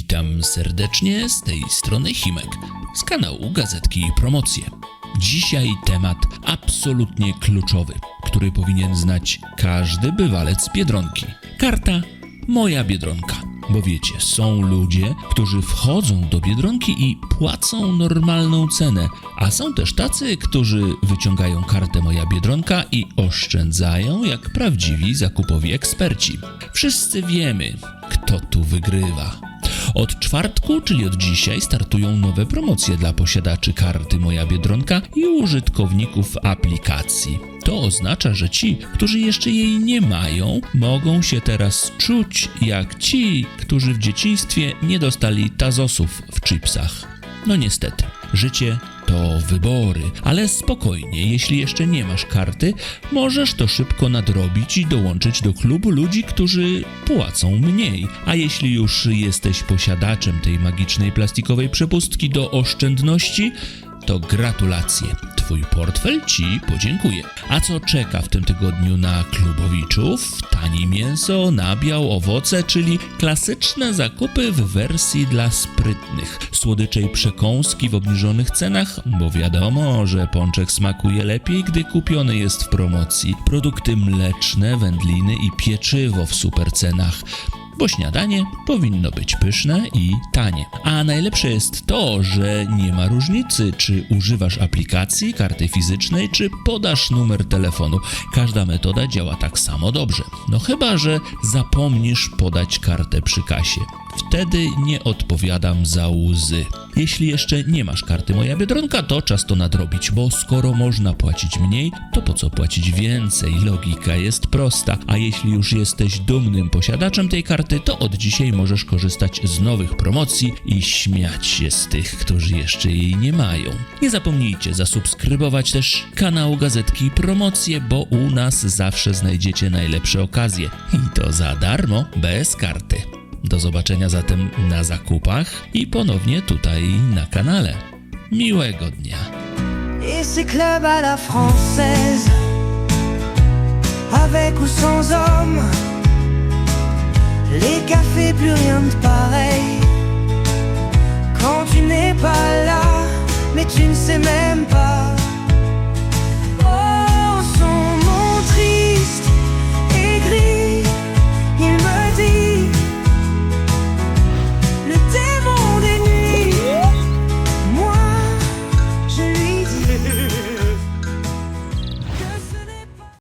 Witam serdecznie z tej strony Himek z kanału Gazetki i Promocje. Dzisiaj temat absolutnie kluczowy, który powinien znać każdy bywalec Biedronki. Karta Moja Biedronka. Bo wiecie, są ludzie, którzy wchodzą do Biedronki i płacą normalną cenę, a są też tacy, którzy wyciągają kartę Moja Biedronka i oszczędzają jak prawdziwi zakupowi eksperci. Wszyscy wiemy, kto tu wygrywa. Od czwartku, czyli od dzisiaj, startują nowe promocje dla posiadaczy karty Moja Biedronka i użytkowników aplikacji. To oznacza, że ci, którzy jeszcze jej nie mają, mogą się teraz czuć jak ci, którzy w dzieciństwie nie dostali tazosów w chipsach. No niestety, życie to wybory, ale spokojnie, jeśli jeszcze nie masz karty, możesz to szybko nadrobić i dołączyć do klubu ludzi, którzy płacą mniej. A jeśli już jesteś posiadaczem tej magicznej plastikowej przepustki do oszczędności, to gratulacje. Twój portfel ci podziękuje. A co czeka w tym tygodniu na klubowiczów? Tanie mięso, nabiał, owoce, czyli klasyczne zakupy w wersji dla sprytnych. Słodycze i przekąski w obniżonych cenach, bo wiadomo, że pączek smakuje lepiej, gdy kupiony jest w promocji. Produkty mleczne, wędliny i pieczywo w supercenach bo śniadanie powinno być pyszne i tanie. A najlepsze jest to, że nie ma różnicy, czy używasz aplikacji, karty fizycznej, czy podasz numer telefonu. Każda metoda działa tak samo dobrze. No chyba, że zapomnisz podać kartę przy kasie. Wtedy nie odpowiadam za łzy. Jeśli jeszcze nie masz karty Moja Biedronka, to czas to nadrobić, bo skoro można płacić mniej, to po co płacić więcej? Logika jest prosta. A jeśli już jesteś dumnym posiadaczem tej karty, to od dzisiaj możesz korzystać z nowych promocji i śmiać się z tych, którzy jeszcze jej nie mają. Nie zapomnijcie zasubskrybować też kanału Gazetki i Promocje, bo u nas zawsze znajdziecie najlepsze okazje. I to za darmo, bez karty. Do zobaczenia zatem na zakupach i ponownie tutaj na kanale. Miłego dnia. Avec ou sans homme. Les cafés, plus rien de pareil.